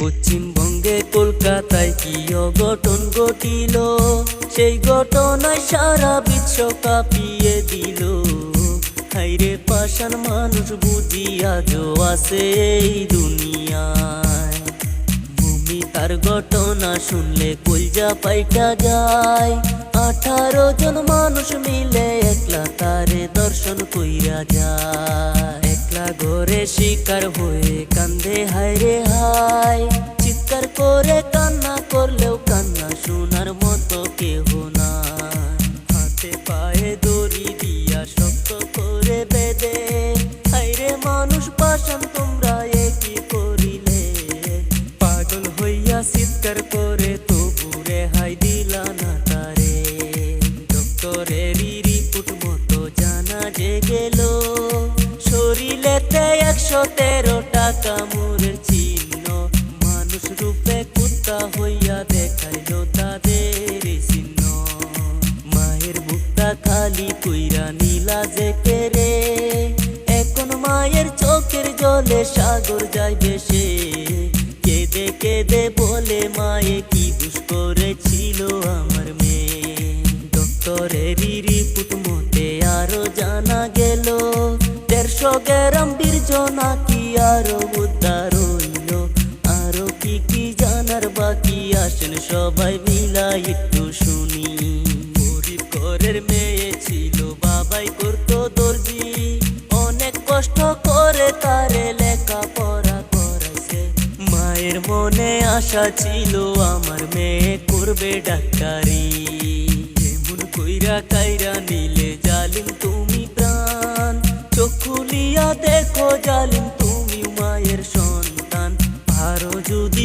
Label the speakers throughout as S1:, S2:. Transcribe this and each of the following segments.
S1: পশ্চিমবঙ্গে কলকাতায় কি অঘটন ঘটিল? সেই ঘটনায় সারা বিশ্ব কাঁপিয়ে দিল। হাইরে পাশান মানুষ বুঝি আজও আছে এই দুনিয়ায়। ভূমি তার ঘটনা শুনলে কলজা পাইটা যায়। আঠারো জন মানুষ মিলে একলা তারে দর্শন কইরা যায়। একলা ঘরে শিকার হয়ে কান্দে হায়রে হায়। চিৎকার করে কান্না করলেও কান্না শোনার মতো কেহ না হাতে পায়ে দড়ি দিয়া শক্ত করে বেঁধে হাইরে মানুষ পাশান তোমরা একই করিলে? পাগল হইয়া চিৎকার করে তবুরে হাই দিলা না তারে। ডক্টরেরই রিপোর্ট মতো জানা যে গেল একশো তেরো টাকা মুরের চিহ্ন। মানুষ রূপে কুত্তা হইয়া দেখাইল তাদের চিহ্ন। মায়ের বুকটা খালি কইরা নীলা যে কেরে এখন মায়ের চোখের জলে সাগর যাইবে সে। কেঁদে কেঁদে বলে, মায়ে, কি দুষ করেছিল আমার মেয়ে? ডক্টরেরই রিপোর্ট মতে আরও জানা উদ্ধার হইল কি কি জানার বাকি আসেন সবাই মিলা একটু শুনি। গরিব ঘরের মেয়ে ছিল, বাবাই দর্জি। অনেক কষ্ট করে তারে লেখা পড়া করাইছে। মায়ের মনে আশা ছিল, আমার মেয়ে করবে ডাক্তারি। কইরা কাইরা নিলে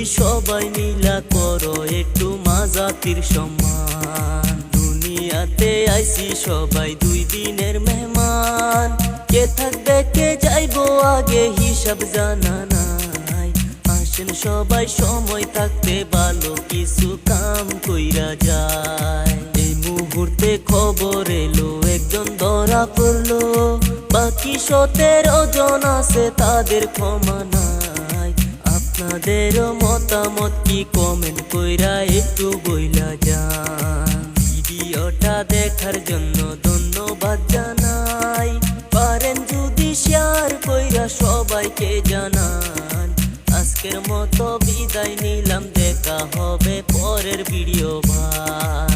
S1: সবাই মিলা করো একটু মাজাতির সম্মান। দুনিয়াতে আইসি সবাই দুই দিনের মেহমান। কে থাকবে, কে যাইবো আগে হিসাব জানা নাই। আসেন সবাই, সময় থাকতে ভালো কিছু কাম কইরা যায়। এই মুহূর্তে খবর এলো, একজন ধরা পড়ল। বাকি সতেরো জন আছে তাদের ক্ষমা নাই। আপনাদেরও মতামত কি? কমেন্ট কইরা একটু বইলা যান। ভিডিওটা দেখার জন্য ধন্যবাদ জানাই। পারেন যদি শেয়ার কইরা সবাইকে জানান। আজকের মতো বিদায় নিলাম, দেখা হবে পরের ভিডিও ভাই